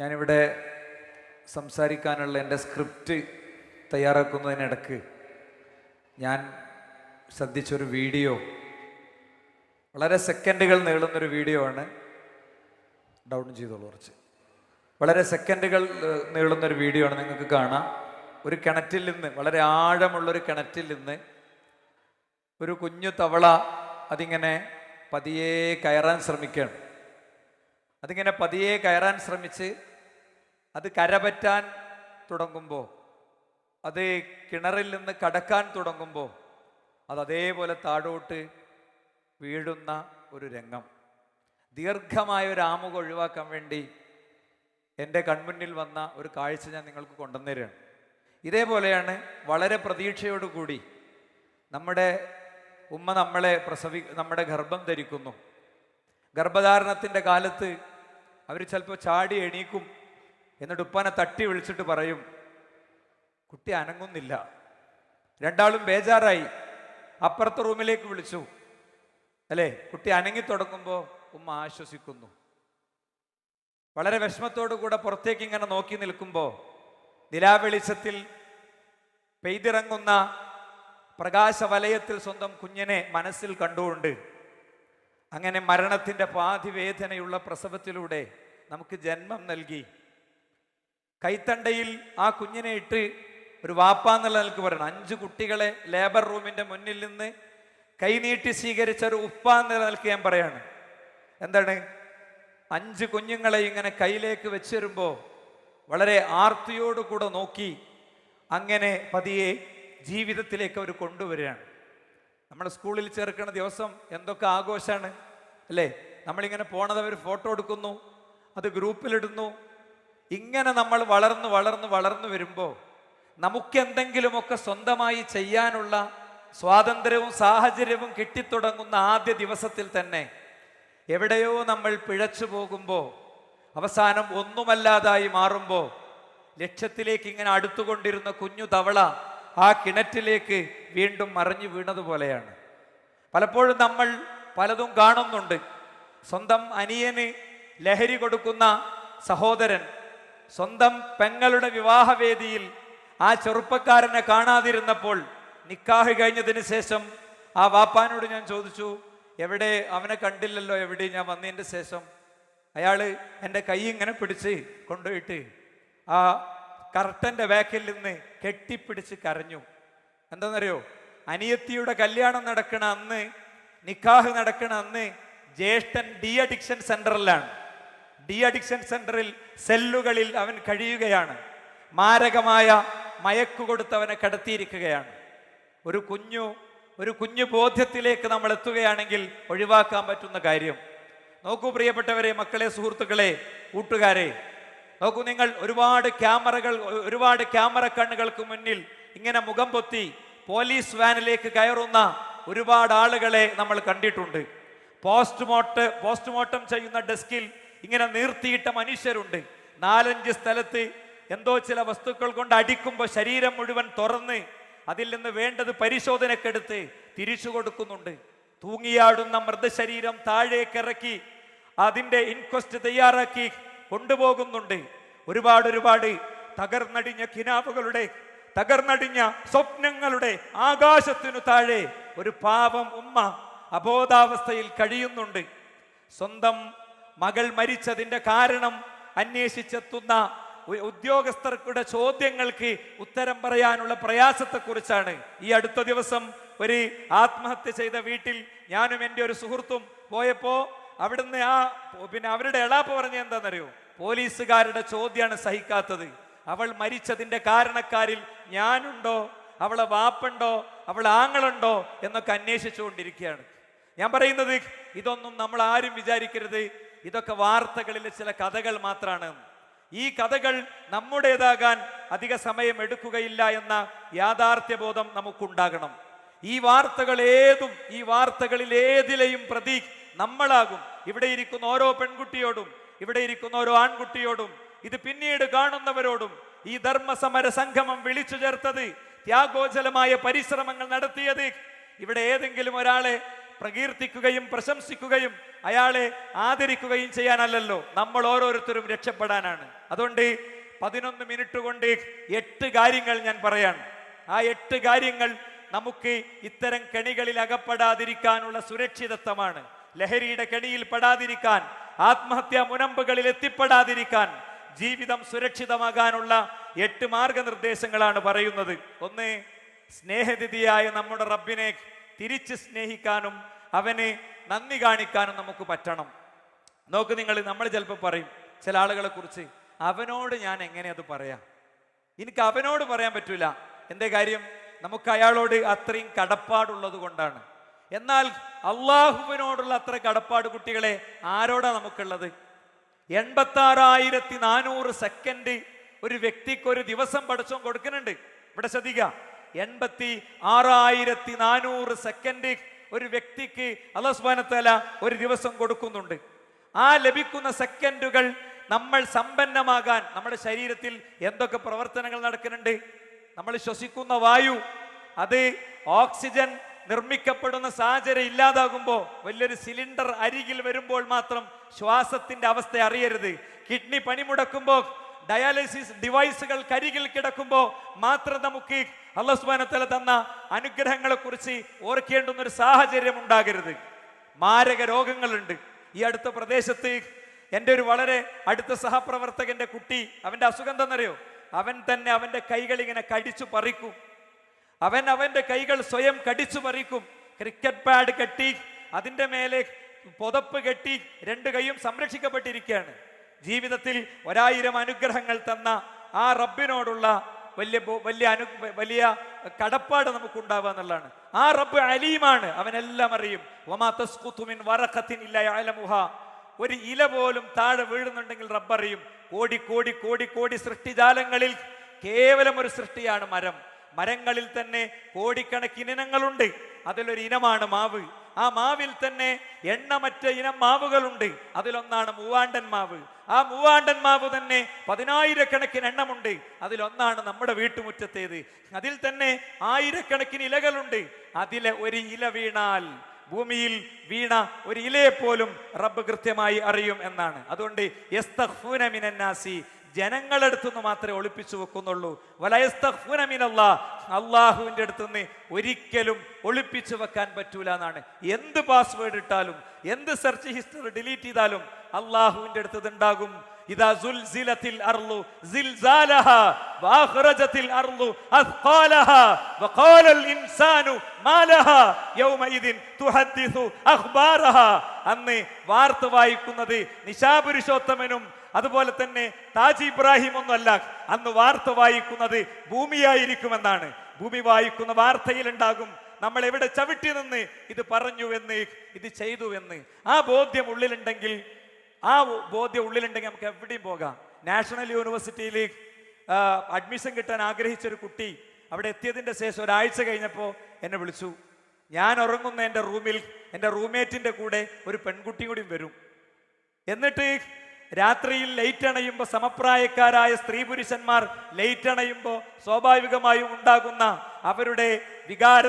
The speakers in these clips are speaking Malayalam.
ഞാനിവിടെ സംസാരിക്കാനുള്ള എന്റെ സ്ക്രിപ്റ്റ് തയ്യാറാക്കുന്നതിനിടക്ക് ഞാൻ ശ്രദ്ധിച്ചൊരു വീഡിയോ വളരെ സെക്കൻഡുകൾ നീളുന്നൊരു വീഡിയോ ആണ് ഡൗൺ ചെയ്തോളൂ കുറച്ച്. വളരെ സെക്കൻഡുകൾ നീളുന്നൊരു വീഡിയോ ആണ് നിങ്ങൾക്ക് കാണാം. ഒരു കിണറ്റിൽ നിന്ന് വളരെ ആഴമുള്ളൊരു കിണറ്റിൽ നിന്ന് ഒരു കുഞ്ഞു തവള അതിങ്ങനെ പതിയെ കയറാൻ ശ്രമിക്കണം അതിങ്ങനെ പതിയെ കയറാൻ ശ്രമിച്ച് അത് കരപറ്റാൻ തുടങ്ങുമ്പോൾ അത് കിണറിൽ നിന്ന് കടക്കാൻ തുടങ്ങുമ്പോൾ അത് അതേപോലെ താഴോട്ട് വീഴുന്ന ഒരു രംഗം. ദീർഘമായ ഒരു ആമുഖം ഒഴിവാക്കാൻ വേണ്ടി എന്റെ കൺമുന്നിൽ വന്ന ഒരു കാഴ്ച ഞാൻ നിങ്ങൾക്ക് കൊണ്ടുവന്നുതരികയാണ് ഇതേപോലെയാണ് വളരെ പ്രതീക്ഷയോടുകൂടി നമ്മുടെ ഉമ്മ നമ്മളെ പ്രസവി നമ്മുടെ ഗർഭം ധരിക്കുന്നു. ഗർഭധാരണത്തിന്റെ കാലത്ത് അവർ ചിലപ്പോൾ ചാടി എണീക്കും. എന്നിട്ട് ഉപ്പാനെ തട്ടി വിളിച്ചിട്ട് പറയും കുട്ടി അനങ്ങുന്നില്ല. രണ്ടാളും ബേജാറായി. അപ്പുറത്തെ റൂമിലേക്ക് വിളിച്ചു. അല്ലേ കുട്ടി അനങ്ങി തുടങ്ങുമ്പോൾ ഉമ്മ ആശ്വസിക്കുന്നു. വളരെ വിഷമത്തോടു കൂടെ പുറത്തേക്ക് ഇങ്ങനെ നോക്കി നിൽക്കുമ്പോൾ നിലാവെളിച്ചത്തിൽ പെയ്തിറങ്ങുന്ന പ്രകാശവലയത്തിൽ സ്വന്തം കുഞ്ഞിനെ മനസ്സിൽ കണ്ടുകൊണ്ട് അങ്ങനെ മരണത്തിന്റെ പാതിവേദനയുള്ള പ്രസവത്തിലൂടെ നമുക്ക് ജന്മം നൽകി. കൈത്തണ്ടയിൽ ആ കുഞ്ഞിനെ ഇട്ട് ഒരു വാപ്പ എന്നുള്ള നിലയ്ക്ക് പറയണം അഞ്ച് കുട്ടികളെ ലേബർ റൂമിന്റെ മുന്നിൽ നിന്ന് കൈനീട്ടി സ്വീകരിച്ച ഒരു ഉപ്പ എന്നുള്ള നിലയ്ക്ക് ഞാൻ പറയാണ്. എന്താണ്? അഞ്ച് കുഞ്ഞുങ്ങളെ ഇങ്ങനെ കയ്യിലേക്ക് വെച്ചിരുമ്പോൾ വളരെ ആർത്തിയോടുകൂടെ നോക്കി അങ്ങനെ പതിയെ ജീവിതത്തിലേക്ക് അവർ കൊണ്ടുവരികയാണ്. നമ്മുടെ സ്കൂളിൽ ചേർക്കുന്ന ദിവസം എന്തൊക്കെ ആഘോഷമാണ് അല്ലേ? നമ്മളിങ്ങനെ പോണത് അവർ ഫോട്ടോ എടുക്കുന്നു അത് ഗ്രൂപ്പിലിടുന്നു ഇങ്ങനെ നമ്മൾ വളർന്ന് വളർന്ന് വളർന്നു വരുമ്പോൾ നമുക്കെന്തെങ്കിലുമൊക്കെ സ്വന്തമായി ചെയ്യാനുള്ള സ്വാതന്ത്ര്യവും സാഹചര്യവും കിട്ടിത്തുടങ്ങുന്ന ആദ്യ ദിവസത്തിൽ തന്നെ എവിടെയോ നമ്മൾ പിഴച്ചു പോകുമ്പോൾ അവസാനം ഒന്നുമല്ലാതായി മാറുമ്പോൾ ലക്ഷ്യത്തിലേക്ക് ഇങ്ങനെ അടുത്തുകൊണ്ടിരുന്ന കുഞ്ഞു തവള ആ കിണറ്റിലേക്ക് വീണ്ടും മറിഞ്ഞു വീണതുപോലെയാണ് പലപ്പോഴും നമ്മൾ പലതും കാണുന്നുണ്ട്. സ്വന്തം അനിയന് ലഹരി കൊടുക്കുന്ന സഹോദരൻ സ്വന്തം പെങ്ങളുടെ വിവാഹവേദിയിൽ ആ ചെറുപ്പക്കാരനെ കാണാതിരുന്നപ്പോൾ നിക്കാഹ് കഴിഞ്ഞതിന് ശേഷം ആ വാപ്പാനോട് ഞാൻ ചോദിച്ചു എവിടെ? അവനെ കണ്ടില്ലല്ലോ എവിടെ? ഞാൻ വന്നതിന്റെ ശേഷം. അയാൾ എന്റെ കൈ ഇങ്ങനെ പിടിച്ച് കൊണ്ടുപോയിട്ട് ആ കർട്ടന്റെ ബാക്കിൽ നിന്ന് കെട്ടിപ്പിടിച്ച് കരഞ്ഞു. എന്താണെന്നറിയോ അനിയത്തിയുടെ കല്യാണം നടക്കണ അന്ന് നിക്കാഹ് നടക്കണ അന്ന് ജ്യേഷ്ഠൻ ഡി അഡിക്ഷൻ സെന്ററിലാണ് ഡി അഡിക്ഷൻ സെന്ററിൽ സെല്ലുകളിൽ അവൻ കഴിയുകയാണ്. മാരകമായ മയക്കു കൊടുത്തവനെ കടത്തിയിരിക്കുകയാണ്. ഒരു കുഞ്ഞു ഒരു കുഞ്ഞു ബോധ്യത്തിലേക്ക് നമ്മൾ എത്തുകയാണെങ്കിൽ ഒഴിവാക്കാൻ പറ്റുന്ന കാര്യം. നോക്കൂ പ്രിയപ്പെട്ടവരെ മക്കളെ സുഹൃത്തുക്കളെ കൂട്ടുകാരെ. നോക്കൂ നിങ്ങൾ ഒരുപാട് ക്യാമറകൾ ഒരുപാട് ക്യാമറ കണ്ണുകൾക്ക് മുന്നിൽ ഇങ്ങനെ മുഖം പൊത്തി പോലീസ് വാനിലേക്ക് കയറുന്ന ഒരുപാട് ആളുകളെ നമ്മൾ കണ്ടിട്ടുണ്ട്. പോസ്റ്റ്മോർട്ട് പോസ്റ്റ്മോർട്ടം ചെയ്യുന്ന ഡെസ്കിൽ ഇങ്ങനെ നീർത്തിയിട്ട മനുഷ്യരുണ്ട്. നാലഞ്ച് സ്ഥലത്ത് എന്തോ ചില വസ്തുക്കൾ കൊണ്ട് അടിക്കുമ്പോൾ ശരീരം മുഴുവൻ തുറന്ന് അതിൽ നിന്ന് വേണ്ടത് പരിശോധനക്കെടുത്ത് തിരിച്ചു കൊടുക്കുന്നുണ്ട്. തൂങ്ങിയാടുന്ന മൃതശരീരം താഴേക്കിറക്കി അതിന്റെ ഇൻക്വസ്റ്റ് തയ്യാറാക്കി കൊണ്ടുപോകുന്നുണ്ട്. ഒരുപാട് ഒരുപാട് തകർന്നടിഞ്ഞ കിനാവുകളുടെ തകർന്നടിഞ്ഞ സ്വപ്നങ്ങളുടെ ആകാശത്തിനു താഴെ ഒരു പാവം ഉമ്മ അബോധാവസ്ഥയിൽ കഴിയുന്നുണ്ട്. സ്വന്തം മകൾ മരിച്ചതിന്റെ കാരണം അന്വേഷിച്ചെത്തുന്ന ഉദ്യോഗസ്ഥർക്കുടെ ചോദ്യങ്ങൾക്ക് ഉത്തരം പറയാനുള്ള പ്രയാസത്തെക്കുറിച്ചാണ് ഈ അടുത്ത ദിവസം ഒരു ആത്മഹത്യ ചെയ്ത വീട്ടിൽ ഞാനും എന്റെ ഒരു സുഹൃത്തും പോയപ്പോൾ അവിടുന്ന് ആ പിന്നെ അവരുടെ എളാപ്പ് പറഞ്ഞ എന്താണെന്നറിയോ? പോലീസുകാരുടെ ചോദ്യമാണ് സഹിക്കാത്തത്. അവൾ മരിച്ചതിന്റെ കാരണക്കാരിൽ ഞാനുണ്ടോ? അവളെ വാപ്പുണ്ടോ? അവൾ ആങ്ങളുണ്ടോ? എന്നൊക്കെ അന്വേഷിച്ചുകൊണ്ടിരിക്കുകയാണ്. ഞാൻ പറയുന്നത് ഇതൊന്നും നമ്മൾ ആരും വിചാരിക്കരുത്. ഇതൊക്കെ വാർത്തകളിലെ ചില കഥകൾ മാത്രമാണ് ഈ കഥകൾ നമ്മുടേതാകാൻ അധിക സമയം എടുക്കുകയില്ല എന്ന യാഥാർത്ഥ്യബോധം നമുക്കുണ്ടാകണം. ഈ വാർത്തകൾ ഏതും ഈ വാർത്തകളിൽ ഏതിലെയും പ്രതി നമ്മളാകും. ഇവിടെ ഇരിക്കുന്ന ഓരോ പെൺകുട്ടിയോടും ഇവിടെ ഇരിക്കുന്ന ഓരോ ആൺകുട്ടിയോടും ഇത് പിന്നീട് കാണുന്നവരോടും ഈ ധർമ്മസമര സംഗമം വിളിച്ചു ചേർത്തത് ത്യാഗോജലമായ പരിശ്രമങ്ങൾ നടത്തിയത്. ഇവിടെ ഏതെങ്കിലും ഒരാളെ പ്രകീർത്തിക്കുകയും പ്രശംസിക്കുകയും അയാളെ ആദരിക്കുകയും ചെയ്യാനല്ലല്ലോ. നമ്മൾ ഓരോരുത്തരും രക്ഷപ്പെടാനാണ്. അതുകൊണ്ട് പതിനൊന്ന് മിനിറ്റ് കൊണ്ട് എട്ട് കാര്യങ്ങൾ ഞാൻ പറയാണ്. ആ എട്ട് കാര്യങ്ങൾ നമുക്ക് ഇത്തരം കെണികളിൽ അകപ്പെടാതിരിക്കാനുള്ള സുരക്ഷിതത്വമാണ്. ലഹരിയുടെ കെണിയിൽ പെടാതിരിക്കാൻ ആത്മഹത്യാ മുനമ്പുകളിൽ എത്തിപ്പെടാതിരിക്കാൻ ജീവിതം സുരക്ഷിതമാകാനുള്ള എട്ട് മാർഗനിർദ്ദേശങ്ങളാണ് പറയുന്നത്. ഒന്ന് സ്നേഹതിഥിയായ നമ്മുടെ റബ്ബിനെ തിരിച്ച് സ്നേഹിക്കാനും അവന് നന്ദി കാണിക്കാനും നമുക്ക് പറ്റണം. നോക്ക് നിങ്ങൾ നമ്മൾ ചിലപ്പോൾ പറയും ചില ആളുകളെ കുറിച്ച് അവനോട് ഞാൻ എങ്ങനെ അത് പറയാം? എനിക്ക് അവനോട് പറയാൻ പറ്റൂല. എന്തേ കാര്യം? നമുക്ക് അയാളോട് അത്രയും കടപ്പാടുള്ളത് കൊണ്ടാണ്. എന്നാൽ അള്ളാഹുവിനോടുള്ള അത്ര കടപ്പാട് കുട്ടികളെ ആരോടാ നമുക്കുള്ളത്? എൺപത്താറായിരത്തി നാനൂറ് സെക്കൻഡ് ഒരു വ്യക്തിക്ക് ഒരു ദിവസം പഠിച്ചോ കൊടുക്കുന്നുണ്ട്. ഇവിടെ ശ്രദ്ധിക്കുക എൺപത്തി ആറായിരത്തി നാനൂറ് സെക്കൻഡ് ഒരു വ്യക്തിക്ക് വ ഒരു ദിവസം കൊടുക്കുന്നുണ്ട്. ആ ലഭിക്കുന്ന സെക്കൻഡുകൾ നമ്മൾ സമ്പന്നമാകാൻ നമ്മുടെ ശരീരത്തിൽ എന്തൊക്കെ പ്രവർത്തനങ്ങൾ നടക്കുന്നുണ്ട്? നമ്മൾ ശ്വസിക്കുന്ന വായു അത് ഓക്സിജൻ നിർമ്മിക്കപ്പെടുന്ന സാഹചര്യം ഇല്ലാതാകുമ്പോൾ വലിയൊരു സിലിണ്ടർ അരികിൽ വരുമ്പോൾ മാത്രം ശ്വാസത്തിന്റെ അവസ്ഥ അറിയരുത്. കിഡ്നി പണിമുടക്കുമ്പോൾ ഡയാലിസിസ് ഡിവൈസുകൾ കരികിൽ കിടക്കുമ്പോൾ മാത്രം നമുക്ക് സുബ്ഹാനഹു തന്ന അനുഗ്രഹങ്ങളെ കുറിച്ച് ഓർക്കേണ്ടുന്ന ഒരു സാഹചര്യം ഉണ്ടാകരുത്. മാരക രോഗങ്ങളുണ്ട്. ഈ അടുത്ത പ്രദേശത്ത് എന്റെ ഒരു വളരെ അടുത്ത സഹപ്രവർത്തകന്റെ കുട്ടി അവന്റെ അസുഖം തന്നറിയോ അവൻ തന്നെ അവന്റെ കൈകൾ ഇങ്ങനെ കടിച്ചു പറിക്കും. അവൻ അവന്റെ കൈകൾ സ്വയം കടിച്ചു പറിക്കും. ക്രിക്കറ്റ് പാഡ് കെട്ടി അതിന്റെ മേലെ പുതപ്പ് കെട്ടി രണ്ട് കൈയും സംരക്ഷിക്കപ്പെട്ടിരിക്കുകയാണ്. ജീവിതത്തിൽ ഒരായിരം അനുഗ്രഹങ്ങൾ തന്ന ആ റബ്ബിനോടുള്ള വലിയ വലിയ അനു വലിയ കടപ്പാട് നമുക്ക് ഉണ്ടാവുക എന്നുള്ളതാണ്. ആ റബ്ബ് അലീമാണ്. അവനെല്ലാം അറിയും. ഒരു ഇല പോലും താഴെ വീഴുന്നുണ്ടെങ്കിൽ റബ്ബറിയും. കോടി കോടി കോടി കോടി സൃഷ്ടിജാലങ്ങളിൽ കേവലം ഒരു സൃഷ്ടിയാണ് മരം. മരങ്ങളിൽ തന്നെ കോടിക്കണക്കിന് ഇനങ്ങളുണ്ട്. അതിലൊരു ഇനമാണ് മാവ്. ആ മാവിൽ തന്നെ എണ്ണമറ്റ ഇനം മാവുകളുണ്ട്. അതിലൊന്നാണ് മൂവാണ്ടൻ മാവ്. ആ മൂവാണ്ടൻ മാവ് തന്നെ പതിനായിരക്കണക്കിന് എണ്ണമുണ്ട്. അതിലൊന്നാണ് നമ്മുടെ വീട്ടുമുറ്റത്തേത്. അതിൽ തന്നെ ആയിരക്കണക്കിന് ഇലകളുണ്ട്. അതിലെ ഒരു ഇല വീണാൽ ഭൂമിയിൽ വീണ ഒരു ഇലയെപ്പോലും പോലും റബ്ബ് കൃത്യമായി അറിയും എന്നാണ്. അതുകൊണ്ട് യസ്തഖ്ഫൂന നിന്ന് മാത്രമേ ഒളിപ്പിച്ചു വെക്കുന്നുള്ളൂ. വലയസ്തഫുനമിനല്ല അള്ളാഹുവിന്റെ അടുത്തു നിന്ന് ഒരിക്കലും ഒളിപ്പിച്ചു വെക്കാൻ പറ്റൂല എന്നാണ്. എന്ത് പാസ്വേഡ് ഇട്ടാലും എന്ത് സെർച്ച് ഹിസ്റ്ററി ഡിലീറ്റ് ചെയ്താലും അള്ളാഹുവിന്റെ അടുത്ത് ഉണ്ടാകും അന്ന് വാർത്ത വായിക്കുന്നത് നിശാപുരുഷോത്തമനും അതുപോലെ തന്നെ താജ് ഇബ്രാഹിം ഒന്നുമല്ല അന്ന് വാർത്ത വായിക്കുന്നത് ഭൂമിയായിരിക്കുമെന്നാണ്. ഭൂമി വായിക്കുന്ന വാർത്തയിൽ ഉണ്ടാകും നമ്മൾ എവിടെ ചവിട്ടി നിന്ന് ഇത് പറഞ്ഞു എന്ന് ഇത് ചെയ്തു എന്ന്. ആ ബോധ്യം ഉള്ളിലുണ്ടെങ്കിൽ ആ ബോധ്യം ഉള്ളിലുണ്ടെങ്കിൽ നമുക്ക് എവിടെയും പോകാം. നാഷണൽ യൂണിവേഴ്സിറ്റിയിൽ അഡ്മിഷൻ കിട്ടാൻ ആഗ്രഹിച്ച ഒരു കുട്ടി അവിടെ എത്തിയതിന്റെ ശേഷം ഒരാഴ്ച കഴിഞ്ഞപ്പോൾ എന്നെ വിളിച്ചു. ഞാൻ ഉറങ്ങുന്ന എന്റെ റൂമിൽ എന്റെ റൂംമേറ്റിന്റെ കൂടെ ഒരു പെൺകുട്ടി കൂടി വരും. എന്നിട്ട് രാത്രിയിൽ ലൈറ്റ് അണയുമ്പോൾ സമപ്രായക്കാരായ സ്ത്രീ പുരുഷന്മാർ ലൈറ്റ് അണയുമ്പോൾ സ്വാഭാവികമായും ഉണ്ടാകുന്ന അവരുടെ വികാര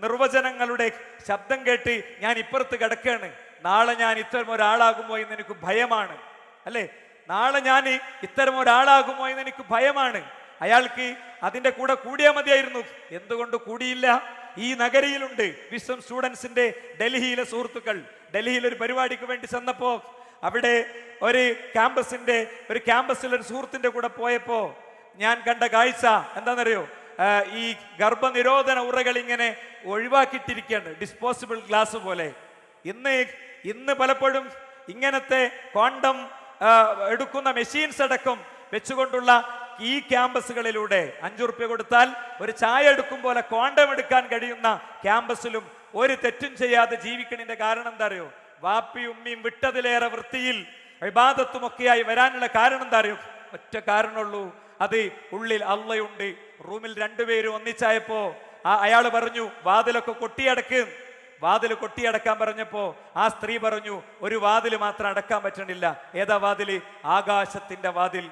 നിർവചനങ്ങളുടെ ശബ്ദം കേട്ട് ഞാൻ ഇപ്പുറത്ത് കിടക്കുകയാണ് നാളെ ഞാൻ ഇത്തരം ഒരാളാകുമോ എന്ന് എനിക്ക് ഭയമാണ്. അല്ലേ? നാളെ ഞാൻ ഇത്തരം ഒരാളാകുമോ എന്ന് എനിക്ക് ഭയമാണ്. അയാൾക്ക് അതിന്റെ കൂടെ കൂടിയാൽ മതിയായിരുന്നു. എന്തുകൊണ്ട് കൂടിയില്ല? ഈ നഗരിയിലുണ്ട് വിശ്വം സ്റ്റുഡൻസിന്റെ ഡൽഹിയിലെ സുഹൃത്തുക്കൾ. ഡൽഹിയിൽ ഒരു പരിപാടിക്ക് വേണ്ടി ചെന്നപ്പോ അവിടെ ഒരു ക്യാമ്പസിന്റെ ഒരു ക്യാമ്പസിൽ ഒരു സുഹൃത്തിന്റെ കൂടെ പോയപ്പോ ഞാൻ കണ്ട കാഴ്ച എന്താണെന്നറിയോ ഈ ഗർഭനിരോധന ഉറകൾ ഇങ്ങനെ ഒഴിവാക്കിയിട്ടിരിക്കുകയാണ്. ഡിസ്പോസിബിൾ ഗ്ലാസ് പോലെ. ഇന്ന് ഇന്ന് പലപ്പോഴും ഇങ്ങനത്തെ കോണ്ടം എടുക്കുന്ന മെഷീൻസ് അടക്കം വെച്ചുകൊണ്ടുള്ള ഈ ക്യാമ്പസുകളിലൂടെ അഞ്ചു റുപ്യ കൊടുത്താൽ ഒരു ചായ എടുക്കും പോലെ കോണ്ടം എടുക്കാൻ കഴിയുന്ന ക്യാമ്പസിലും ഒരു തെറ്റും ചെയ്യാതെ ജീവിക്കണിന്റെ കാരണം എന്താ അറിയോ? വാപ്പിയും ഉമ്മിയും വിട്ടതിലേറെ വൃത്തിയിൽ വിവാദത്തുമൊക്കെയായി വരാനുള്ള കാരണം എന്താ അറിയോ? ഒറ്റ കാരണമുള്ളൂ. അത് ഉള്ളിൽ അള്ളയുണ്ട്. റൂമിൽ രണ്ടുപേരും ഒന്നിച്ചായപ്പോ ആ അയാൾ പറഞ്ഞു വാതിലൊക്കെ കൊട്ടിയടക്ക്. വാതിൽ കൊട്ടിയടക്കാൻ പറഞ്ഞപ്പോ ആ സ്ത്രീ പറഞ്ഞു ഒരു വാതിൽ മാത്രം അടക്കാൻ പറ്റണില്ല. ഏതാ വാതിൽ? ആകാശത്തിന്റെ വാതിൽ.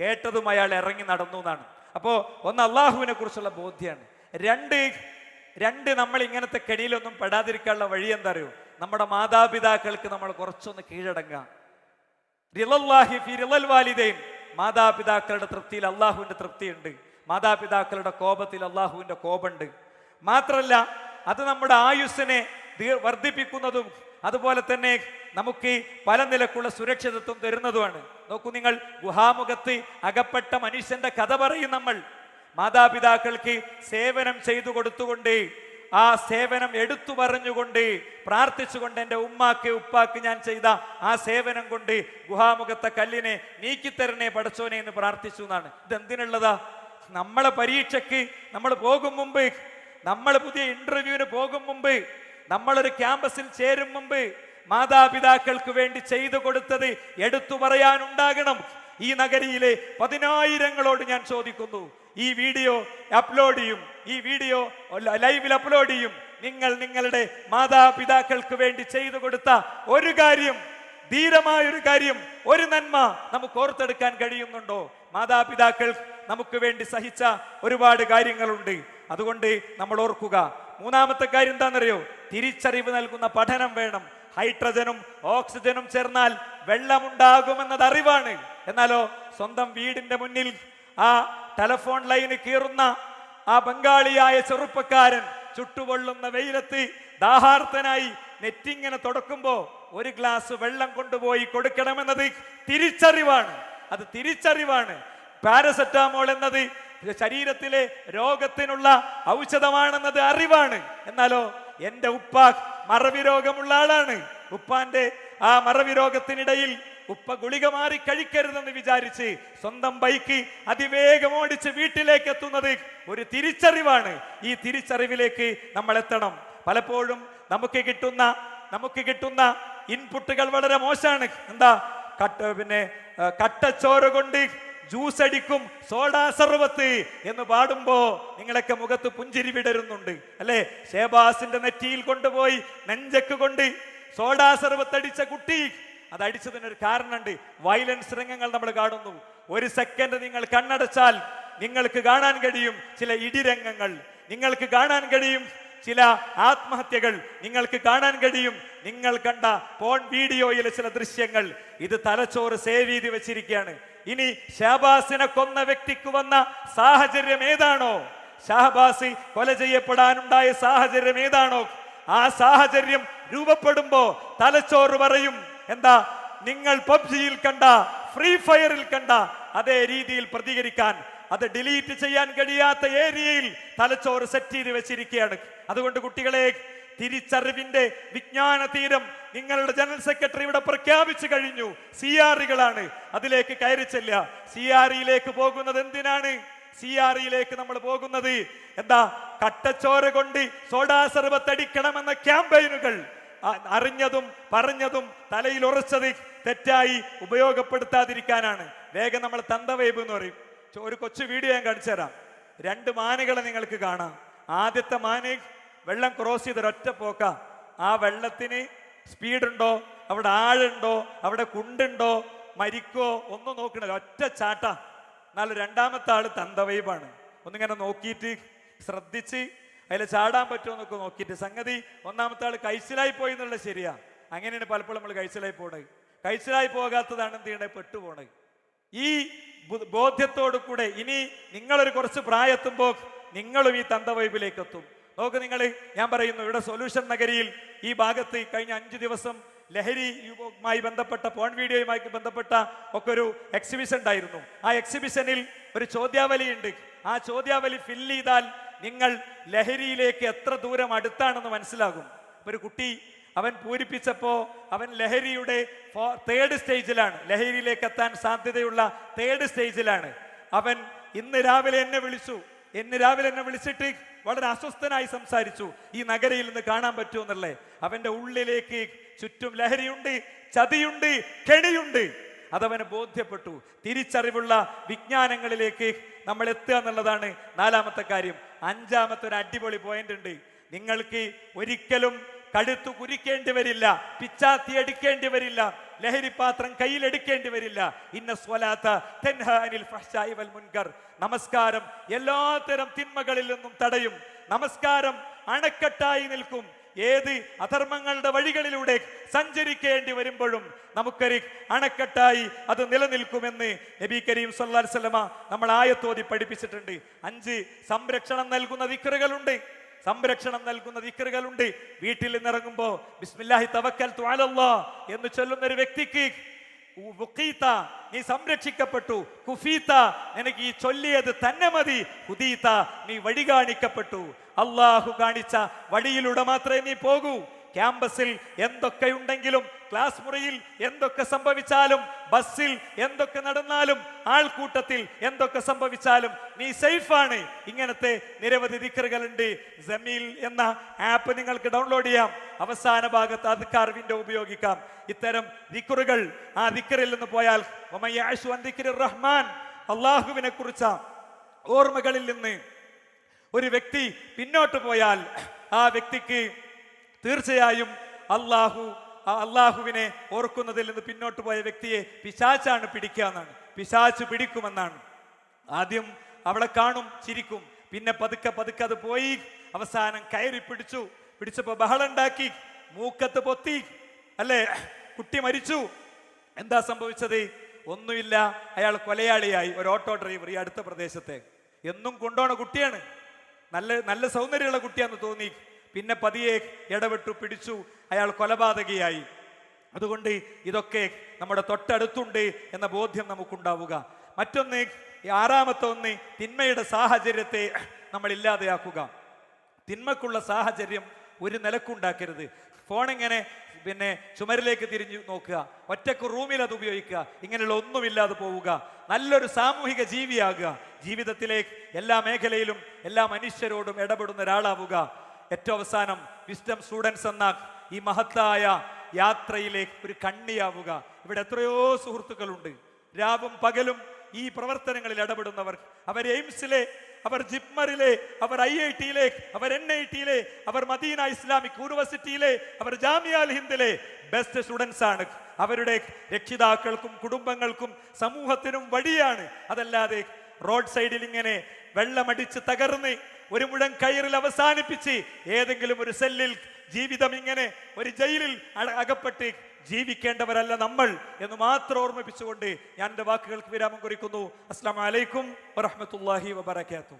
കേട്ടതും അയാൾ ഇറങ്ങി നടന്നു എന്നാണ്. അപ്പോ ഒന്ന് അള്ളാഹുവിനെ കുറിച്ചുള്ള ബോധ്യമാണ് രണ്ട് രണ്ട് നമ്മൾ ഇങ്ങനത്തെ കെണിയിലൊന്നും പെടാതിരിക്കാനുള്ള വഴി എന്താ അറിയോ? നമ്മുടെ മാതാപിതാക്കൾക്ക് നമ്മൾ കുറച്ചൊന്ന് കീഴടങ്ങാം. വാലിദൈൻ. മാതാപിതാക്കളുടെ തൃപ്തിയിൽ അള്ളാഹുവിന്റെ തൃപ്തിയുണ്ട്. മാതാപിതാക്കളുടെ കോപത്തിൽ അള്ളാഹുവിന്റെ കോപമുണ്ട്. മാത്രമല്ല അത് നമ്മുടെ ആയുസ്സിനെ വർദ്ധിപ്പിക്കുന്നതും അതുപോലെ തന്നെ നമുക്ക് പല നിലക്കുള്ള സുരക്ഷിതത്വം തരുന്നതുമാണ്. നോക്കൂ നിങ്ങൾ ഗുഹാമുഖത്ത് അകപ്പെട്ട മനുഷ്യന്റെ കഥ പറയും നമ്മൾ. മാതാപിതാക്കൾക്ക് സേവനം ചെയ്തു കൊടുത്തുകൊണ്ട് ആ സേവനം എടുത്തു പറഞ്ഞുകൊണ്ട് പ്രാർത്ഥിച്ചുകൊണ്ട് എന്റെ ഉമ്മാക്ക് ഉപ്പാക്ക് ഞാൻ ചെയ്ത ആ സേവനം കൊണ്ട് ഗുഹാമുഖത്തെ കല്ലിനെ നീക്കിത്തരണേ പടച്ചോനെ എന്ന് പ്രാർത്ഥിച്ചു എന്നാണ്. ഇതെന്തിനുള്ളതാ? നമ്മളെ പരീക്ഷയ്ക്ക് നമ്മൾ പോകും മുമ്പ് നമ്മൾ പുതിയ ഇന്റർവ്യൂവിന് പോകും മുമ്പ് നമ്മളൊരു ക്യാമ്പസിൽ ചേരും മുമ്പ് മാതാപിതാക്കൾക്ക് വേണ്ടി ചെയ്തു കൊടുത്തത് എടുത്തു പറയാനുണ്ടാകണം. ഈ നഗരിയിലെ പതിനായിരങ്ങളോട് ഞാൻ ചോദിക്കുന്നു. ഈ വീഡിയോ അപ്ലോഡ് ചെയ്യും. ഈ വീഡിയോ ലൈവിൽ അപ്ലോഡ് ചെയ്യും. നിങ്ങൾ നിങ്ങളുടെ മാതാപിതാക്കൾക്ക് വേണ്ടി ചെയ്തു കൊടുത്ത ഒരു കാര്യം ധീരമായ ഒരു കാര്യം ഒരു നന്മ നമുക്ക് ഓർത്തെടുക്കാൻ കഴിയുന്നുണ്ടോ? മാതാപിതാക്കൾ നമുക്ക് വേണ്ടി സഹിച്ച ഒരുപാട് കാര്യങ്ങളുണ്ട്. അതുകൊണ്ട് നമ്മൾ ഓർക്കുക. മൂന്നാമത്തെ കാര്യം എന്താണെന്നറിയോ? തിരിച്ചറിവ് നൽകുന്ന പഠനം വേണം. ഹൈഡ്രജനും ഓക്സിജനും ചേർന്നാൽ വെള്ളമുണ്ടാകുമെന്നത് അറിവാണ്. എന്നാലോ സ്വന്തം വീടിന്റെ മുന്നിൽ ആ ടെലഫോൺ ലൈന് കീറുന്ന ആ ബംഗാളിയായ ചെറുപ്പക്കാരൻ ചുട്ടുപൊള്ളുന്ന വെയിലത്ത് ദാഹാർത്തനായി നെറ്റിങ്ങനെ തുടക്കുമ്പോ ഒരു ഗ്ലാസ് വെള്ളം കൊണ്ടുപോയി കൊടുക്കണമെന്നത് തിരിച്ചറിവാണ്. അത് തിരിച്ചറിവാണ്. പാരസെറ്റാമോൾ എന്നത് ശരീരത്തിലെ രോഗത്തിനുള്ള ഔഷധമാണെന്നത് അറിവാണ്. എന്നാലോ എന്റെ ഉപ്പ മറവി രോഗമുള്ള ആളാണ്. ഉപ്പാന്റെ ആ മറവി രോഗത്തിനിടയിൽ ഉപ്പ ഗുളിക മാറി കഴിക്കരുതെന്ന് വിചാരിച്ച് സ്വന്തം ബൈക്ക് അതിവേഗം ഓടിച്ച് വീട്ടിലേക്ക് എത്തുന്നത് ഒരു തിരിച്ചറിവാണ്. ഈ തിരിച്ചറിവിലേക്ക് നമ്മൾ എത്തണം പലപ്പോഴും നമുക്ക് കിട്ടുന്ന നമുക്ക് കിട്ടുന്ന ഇൻപുട്ടുകൾ വളരെ മോശമാണ്. എന്താ? കട്ട പിന്നെ കട്ടച്ചോര കൊണ്ട് ജ്യൂസ് അടിക്കും സോഡാ സർവത്ത് എന്ന് പാടുമ്പോ നിങ്ങളൊക്കെ മുഖത്ത് പുഞ്ചിരി വിടരുന്നുണ്ട്. അല്ലെ? ഷേബാസിന്റെ നെറ്റിയിൽ കൊണ്ടുപോയി നെഞ്ചക്ക് കൊണ്ട് സോഡാ സർവത്തടിച്ച കുട്ടി അത് അടിച്ചതിനൊരു കാരണമുണ്ട്. വയലൻസ് രംഗങ്ങൾ നമ്മൾ കാണുന്നു. ഒരു സെക്കൻഡ് നിങ്ങൾ കണ്ണടച്ചാൽ നിങ്ങൾക്ക് കാണാൻ കഴിയും ചില ഇടിരംഗങ്ങൾ. നിങ്ങൾക്ക് കാണാൻ കഴിയും ചില ആത്മഹത്യകൾ. നിങ്ങൾക്ക് കാണാൻ കഴിയും നിങ്ങൾ കണ്ട ഫോൺ വീഡിയോയിലെ ചില ദൃശ്യങ്ങൾ. ഇത് തലച്ചോറ് സേവ് ചെയ്ത് വെച്ചിരിക്കുകയാണ്. ഇനി ഷഹബാസിനെ കൊന്ന വ്യക്തിക്ക് വന്ന സാഹചര്യം ഏതാണോ? ഷഹബാസ് കൊല ചെയ്യപ്പെടാനുണ്ടായ സാഹചര്യം ഏതാണോ? ആ സാഹചര്യം രൂപപ്പെടുമ്പോ തലച്ചോറ് പറയും. എന്താ? നിങ്ങൾ പബ്ജിയിൽ കണ്ട ഫ്രീ ഫയറിൽ കണ്ട അതേ രീതിയിൽ പ്രതികരിക്കാൻ അത് ഡിലീറ്റ് ചെയ്യാൻ കഴിയാത്ത ഏരിയയിൽ തലച്ചോറ് സെറ്റ് ചെയ്ത് വെച്ചിരിക്കുകയാണ്. അതുകൊണ്ട് കുട്ടികളെ തിരിച്ചറിവിന്റെ വിജ്ഞാന തീരം നിങ്ങളുടെ ജനറൽ സെക്രട്ടറി ഇവിടെ പ്രഖ്യാപിച്ചു കഴിഞ്ഞു. സി ആറുകളാണ് അതിലേക്ക് കയറി സി ആറിയിലേക്ക് പോകുന്നത് എന്തിനാണ്? സി ആറിയിലേക്ക് നമ്മൾ പോകുന്നത് എന്താ? കട്ടച്ചോര കൊണ്ട് സോഡാ സർബത്തടിക്കണമെന്ന ക്യാമ്പയിനുകൾ. അറിഞ്ഞതും പറഞ്ഞതും തലയിൽ ഉറച്ചത് തെറ്റായി ഉപയോഗപ്പെടുത്താതിരിക്കാനാണ്. വേഗം നമ്മൾ തന്തവൈബ് എന്ന് പറയും. ഒരു കൊച്ചു വീഡിയോ ഞാൻ കാണിച്ചു തരാം. രണ്ട് മാനുകളെ നിങ്ങൾക്ക് കാണാം. ആദ്യത്തെ മാന് വെള്ളം ക്രോസ് ചെയ്ത ഒരൊറ്റ പോക്ക. ആ വെള്ളത്തിന് സ്പീഡുണ്ടോ? അവിടെ ആഴുണ്ടോ? അവിടെ കുണ്ടുണ്ടോ? മരിക്കോ ഒന്നും നോക്കണില്ല. ഒറ്റ ചാട്ട. എന്നാൽ രണ്ടാമത്തെ ആൾ തന്തവൈബാണ് ഒന്നിങ്ങനെ നോക്കിയിട്ട് ശ്രദ്ധിച്ച് അതിൽ ചാടാൻ പറ്റുമോ എന്നൊക്കെ നോക്കിയിട്ട് സംഗതി ഒന്നാമത്തെ ആൾ കൈസിലായി പോയി എന്നുള്ളത് ശരിയാ. അങ്ങനെയാണ് പലപ്പോഴും നമ്മൾ കൈസിലായി പോണത്. കൈസിലായി പോകാത്തതാണ് എന്ത് ചെയ്യണേ പെട്ടുപോണത്. ഈ ബോധ്യത്തോടു കൂടെ ഇനി നിങ്ങളൊരു കുറച്ച് പ്രായത്തുമ്പോൾ നിങ്ങളും ഈ തന്തവൈബിലേക്ക് എത്തും നോക്ക് നിങ്ങൾ ഞാൻ പറയുന്നു ഇവിടെ സൊല്യൂഷൻ നഗരിയിൽ ഈ ഭാഗത്ത് കഴിഞ്ഞ അഞ്ചു ദിവസം ലഹരിയുമായി ബന്ധപ്പെട്ട പോൺ വീഡിയോയുമായി ബന്ധപ്പെട്ട ഒക്കെ ഒരു എക്സിബിഷൻ ഉണ്ടായിരുന്നു. ആ എക്സിബിഷനിൽ ഒരു ചോദ്യാവലി ഉണ്ട് ആ ചോദ്യാവലി ഫില്ല് ചെയ്താൽ നിങ്ങൾ ലഹരിയിലേക്ക് എത്ര ദൂരം അടുത്താണെന്ന് മനസ്സിലാകും. ഒരു കുട്ടി അവൻ പൂരിപ്പിച്ചപ്പോ അവൻ ലഹരിയുടെ തേർഡ് സ്റ്റേജിലാണ് ലഹരിയിലേക്ക് എത്താൻ സാധ്യതയുള്ള തേർഡ് സ്റ്റേജിലാണ് അവൻ ഇന്ന് രാവിലെ എന്നെ വിളിച്ചു. എന്നെ രാവിലെ എന്നെ വിളിച്ചിട്ട് വളരെ അസ്വസ്ഥനായി സംസാരിച്ചു. ഈ നഗരയിൽ നിന്ന് കാണാൻ പറ്റുമെന്നല്ലേ അവന്റെ ഉള്ളിലേക്ക് ചുറ്റും ലഹരിയുണ്ട് ചതിയുണ്ട് കെണിയുണ്ട്. അതവന് ബോധ്യപ്പെട്ടു. തിരിച്ചറിവുള്ള വിജ്ഞാനങ്ങളിലേക്ക് നമ്മൾ എത്തുക എന്നുള്ളതാണ് നാലാമത്തെ കാര്യം. അഞ്ചാമത്തെ ഒരു അടിപൊളി പോയിന്റ് ഉണ്ട്. നിങ്ങൾക്ക് ഒരിക്കലും കടുത്തു കുരിക്കേണ്ടി വരില്ല പിച്ചാത്തി എടുക്കേണ്ടി വരില്ല ലഹരിപാത്രം കയ്യിലെടുക്കേണ്ടി വരില്ല. ഇന്ന സ്വലാത്ത മുൻകർ. നമസ്കാരം എല്ലാത്തരം തിന്മകളിൽ നിന്നും തടയും. നമസ്കാരം അണക്കെട്ടായി നിൽക്കും. ഏത് അധർമ്മങ്ങളുടെ വഴികളിലൂടെ സഞ്ചരിക്കേണ്ടി വരുമ്പോഴും നമുക്കൊരു അണക്കെട്ടായി അത് നിലനിൽക്കുമെന്ന് നബി കരീം സല്ലല്ലാഹു അലൈഹി വസല്ലമ നമ്മൾ ആയത്തോതി പഠിപ്പിച്ചിട്ടുണ്ട്. അഞ്ച് സംരക്ഷണം നൽകുന്ന ദിക്റുകളുണ്ട്. സംരക്ഷണം നൽകുന്ന ദിക്റുകളുണ്ട്. വീട്ടിൽ നിന്നിറങ്ങുമ്പോ ബിസ്മില്ലാഹി തവക്കൽ എന്ന് ചൊല്ലുന്ന ഒരു വ്യക്തിക്ക് വുഖീത്ത, നീ സംരക്ഷിക്കപ്പെട്ടു. കുഫീത്ത നിനക്ക് ഈ ചൊല്ലിയത് തന്നെ മതി. ഹുദീത്ത നീ വഴി കാണിക്കപ്പെട്ടു അള്ളാഹു കാണിച്ച വഴിയിലൂടെ മാത്രമേ നീ പോകൂ. ക്യാമ്പസിൽ എന്തൊക്കെ ഉണ്ടെങ്കിലും ക്ലാസ് മുറിയിൽ എന്തൊക്കെ സംഭവിച്ചാലും ബസ്സിൽ എന്തൊക്കെ നടന്നാലും ആൾക്കൂട്ടത്തിൽ എന്തൊക്കെ സംഭവിച്ചാലും നീ സേഫാണ്. ഇങ്ങനത്തെ നിരവധി ദിക്കറുകളുണ്ട്. ജമീൽ എന്ന ആപ്പ് നിങ്ങൾക്ക് ഡൗൺലോഡ് ചെയ്യാം. അവസാന ഭാഗത്ത് അധികാർ വിൻഡോ ഉപയോഗിക്കാം. ഇത്തരം ദിക്കറുകൾ ആ ദിക്കറിൽ നിന്ന് പോയാൽ റഹ്മാൻ. അള്ളാഹുവിനെ കുറിച്ച ഓർമ്മകളിൽ നിന്ന് ഒരു വ്യക്തി പിന്നോട്ട് പോയാൽ ആ വ്യക്തിക്ക് തീർച്ചയായും അള്ളാഹു അള്ളാഹുവിനെ ഓർക്കുന്നതിൽ നിന്ന് പിന്നോട്ട് പോയ വ്യക്തിയെ പിശാച്ചാണ് പിടിക്കുക എന്നാണ്. പിശാച്ച് പിടിക്കുമെന്നാണ്. ആദ്യം അവളെ കാണും ചിരിക്കും. പിന്നെ പതുക്കെ പതുക്കെ അത് പോയി അവസാനം കയറി പിടിച്ചു. പിടിച്ചപ്പോ ബഹളുണ്ടാക്കി മൂക്കത്ത് പൊത്തി അല്ലേ? കുട്ടി മരിച്ചു. എന്താ സംഭവിച്ചത്? ഒന്നുമില്ല അയാൾ കൊലയാളിയായി ഒരു ഓട്ടോ ഡ്രൈവർ ഈ അടുത്ത പ്രദേശത്തെ. എന്നും കൊണ്ടോണ കുട്ടിയാണ്. നല്ല നല്ല സൗന്ദര്യമുള്ള കുട്ടിയാന്ന് തോന്നി. പിന്നെ പതിയെ ഇടപെട്ടു പിടിച്ചു. അയാൾ കൊലപാതകയായി. അതുകൊണ്ട് ഇതൊക്കെ നമ്മുടെ തൊട്ടടുത്തുണ്ട് എന്ന ബോധ്യം നമുക്കുണ്ടാവുക. മറ്റൊന്ന് ആറാമത്തെ ഒന്ന് തിന്മയുടെ സാഹചര്യത്തെ നമ്മൾ ഇല്ലാതെയാക്കുക. തിന്മക്കുള്ള സാഹചര്യം ഒരു നിലക്കുണ്ടാക്കരുത് ഫോൺ പിന്നെ ചുമരിലേക്ക് തിരിഞ്ഞു നോക്കുക. ഒറ്റയ്ക്ക് റൂമിൽ അത് ഉപയോഗിക്കുക. ഇങ്ങനെയുള്ള ഒന്നുമില്ലാതെ പോവുക. നല്ലൊരു സാമൂഹിക ജീവിയാകുക. ജീവിതത്തിലേക്ക് എല്ലാ മേഖലയിലും എല്ലാ മനുഷ്യരോടും ഇടപെടുന്ന ഒരാളാവുക. ഏറ്റവും അവസാനം വിസ്ഡം സ്റ്റുഡൻസ് എന്ന ഈ മഹത്തായ യാത്രയിലേക്ക് ഒരു കണ്ണിയാവുക. ഇവിടെ എത്രയോ സുഹൃത്തുക്കളുണ്ട്. രാവും പകലും ഈ പ്രവർത്തനങ്ങളിൽ ഇടപെടുന്നവർ. അവർ എയിംസിലെ അവർ ജിപ്മറിലെ അവർ ഐ ഐ ടിയിലെ അവർ എൻ ഐ ടിയിലെ അവർ മദീന ഇസ്ലാമിക് യൂണിവേഴ്സിറ്റിയിലെ അവർ ജാമിയ അൽ ഹിന്ദിലെ ബെസ്റ്റ് സ്റ്റുഡൻസ് ആണ്. അവരുടെ രക്ഷിതാക്കൾക്കും കുടുംബങ്ങൾക്കും സമൂഹത്തിനും വഴിയാണ്. അതല്ലാതെ റോഡ് സൈഡിൽ ഇങ്ങനെ വെള്ളമടിച്ച് തകർന്ന് ഒരു മുഴം കയറിൽ അവസാനിപ്പിച്ച് ഏതെങ്കിലും ഒരു സെല്ലിൽ ജീവിതം ഇങ്ങനെ ഒരു ജയിലിൽ അകപ്പെട്ട് ജീവിക്കേണ്ടവരല്ല നമ്മൾ എന്ന് മാത്രം ഓർമ്മിപ്പിച്ചുകൊണ്ട് ഞാൻ എന്റെ വാക്കുകൾക്ക് വിരാമം കുറിക്കുന്നു. അസ്ലാം വലൈക്കും വറഹമത്തല്ലാഹി വബർക്കാത്തു